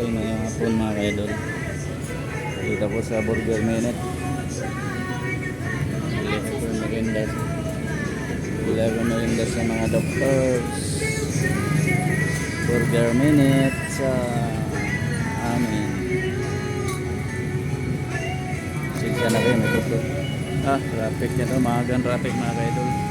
Ay, may hapon mga kaidol. Dito po sa Burger Minute. Dito po maganda. Ilaga maganda sa mga doctors. Burger Minute sa amin. Sige na kayo. Ah, traffic nito. Maagang traffic mga kaidol.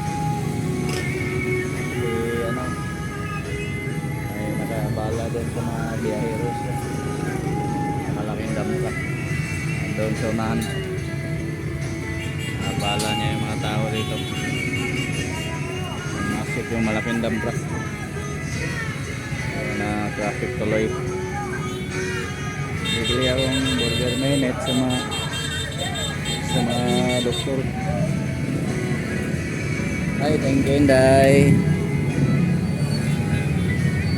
Doon sa nakabala niya yung mga tao dito. Masuk yung malaking dampak Ayun na traffic tuloy. Bibili akong burger. Minute sa mga sa mga doktor. Ay thank you Inday.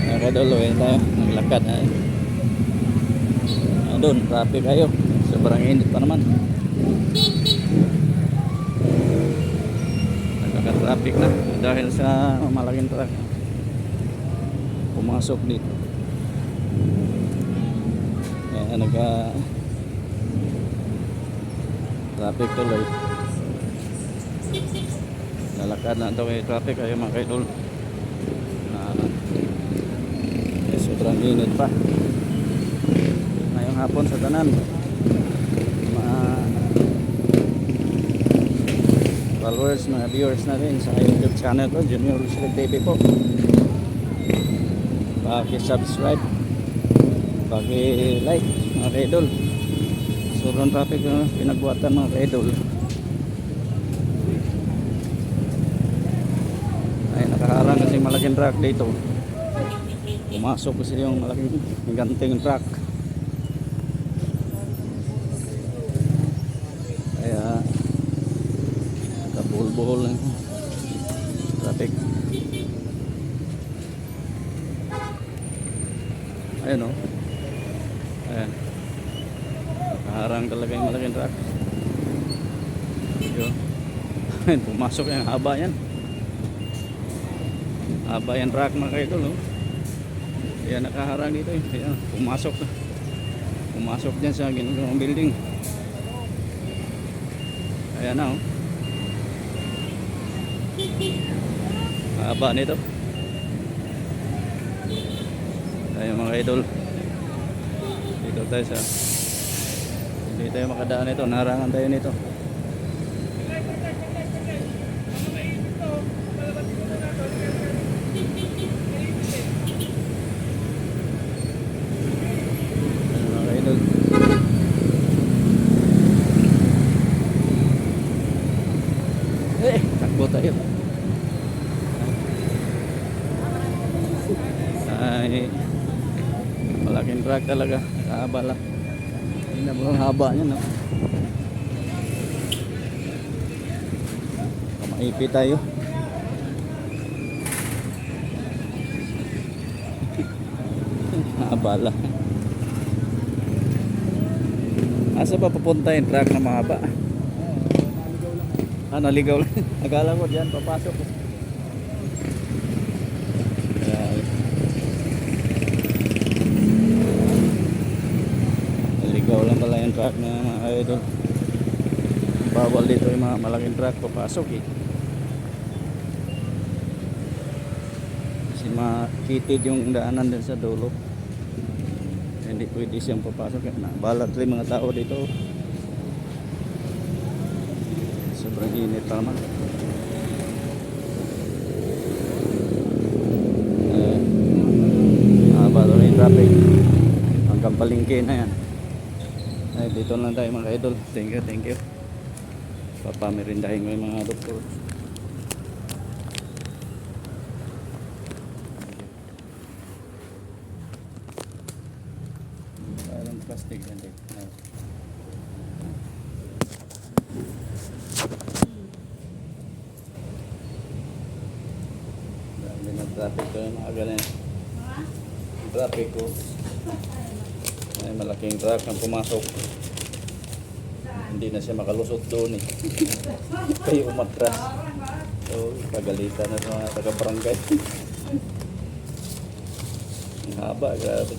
Nakadalo eh tayo, naglakad ay. Ah, doon, traffic kayo. Sobrang init pa naman. Nagkaka-traffic na dahil sa malaking truck. Pumasok dito. Kaya nagka traffic tuloy. Lalakad na ito kay traffic kayo mga kaidol. Na, eh, sobrang init pa ngayong hapon sa tanan followers, mga viewers natin sa YouTube channel ko Junior Slim TV po. Paki-subscribe paki-like mga kaidol. Sobrang traffic na pinagbuhatan mga kaidol. Ay nakaharang kasi malaking truck dito. Pumasok kasi yung malaking ganting truck kabuhol-buhol lang traffic ayun o ayan nakaharang talaga yung malaking truck yun pumasok yung haba yan haba yan truck mga kaidol oh. Ayan, nakaharang dito eh. Ayan, pumasok. Pumasok dyan sa ginagawang building. Ayan na oh. Haba nito. Ayan mga idol. Dito tayo sa hindi tayo makadaan nito. Narangan tayo nito. Mga idol. Eh, takbo tayo. Ay, malaking truck talaga. Haba lang. Hindi na haba niya, no? Maipi tayo. Haba lang. Asa ba papunta yung truck na mahaba? Ah, naligaw lang. Akala ko dyan, papasok. Grabe. Naligaw lang pala yung truck na mga idol. Bawal dito yung mga malaking truck papasok eh. Kasi makitid yung daanan din sa dulo. Hindi pwede siyang papasok. Balat rin mga tao dito. Sobrang init naman. Eh, haba doon yung traffic. Hanggang palingki na yan. Ay, dito lang tayo mga idol. Thank you, thank you. Papamirindahin ko yung mga doktor. Parang plastic. Ay. Grabe na traffic ko yung mga ganyan. Traffic ko. Ay, malaking truck ang pumasok. Hindi na siya makalusot doon eh. Kayo umatras. So, pagalitan na sa mga taga-barangay. Ang haba, grabe.